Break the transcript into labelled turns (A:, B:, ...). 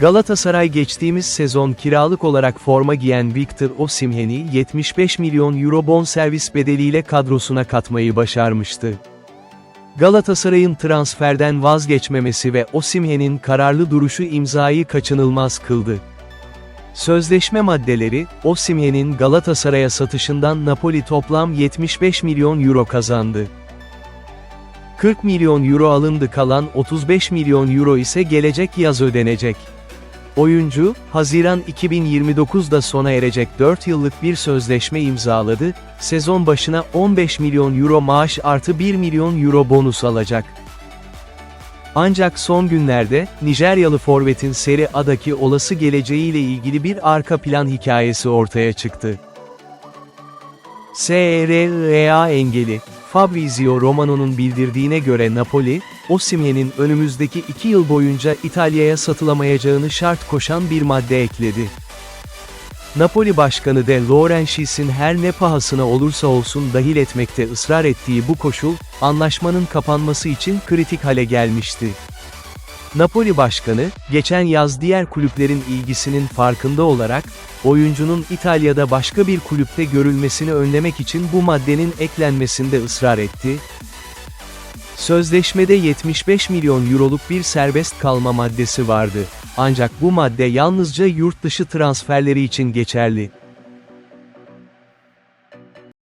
A: Galatasaray geçtiğimiz sezon kiralık olarak forma giyen Victor Osimhen'i 75 milyon euro bonservis bedeliyle kadrosuna katmayı başarmıştı. Galatasaray'ın transferden vazgeçmemesi ve Osimhen'in kararlı duruşu imzayı kaçınılmaz kıldı. Sözleşme maddeleri, Osimhen'in Galatasaray'a satışından Napoli toplam 75 milyon euro kazandı. 40 milyon euro alındı kalan 35 milyon euro ise gelecek yaz ödenecek. Oyuncu, Haziran 2029'da sona erecek 4 yıllık bir sözleşme imzaladı, sezon başına 15 milyon euro maaş artı 1 milyon euro bonus alacak. Ancak son günlerde, Nijeryalı forvetin Serie A'daki olası geleceğiyle ilgili bir arka plan hikayesi ortaya çıktı. SRA engeli, Fabrizio Romano'nun bildirdiğine göre Napoli, Osimhen'in önümüzdeki iki yıl boyunca İtalya'ya satılamayacağını şart koşan bir madde ekledi. Napoli Başkanı De Laurentiis'in her ne pahasına olursa olsun dahil etmekte ısrar ettiği bu koşul, anlaşmanın kapanması için kritik hale gelmişti. Napoli Başkanı, geçen yaz diğer kulüplerin ilgisinin farkında olarak, oyuncunun İtalya'da başka bir kulüpte görülmesini önlemek için bu maddenin eklenmesinde ısrar etti. Sözleşmede 75 milyon euroluk bir serbest kalma maddesi vardı. Ancak bu madde yalnızca yurt dışı transferleri için geçerli.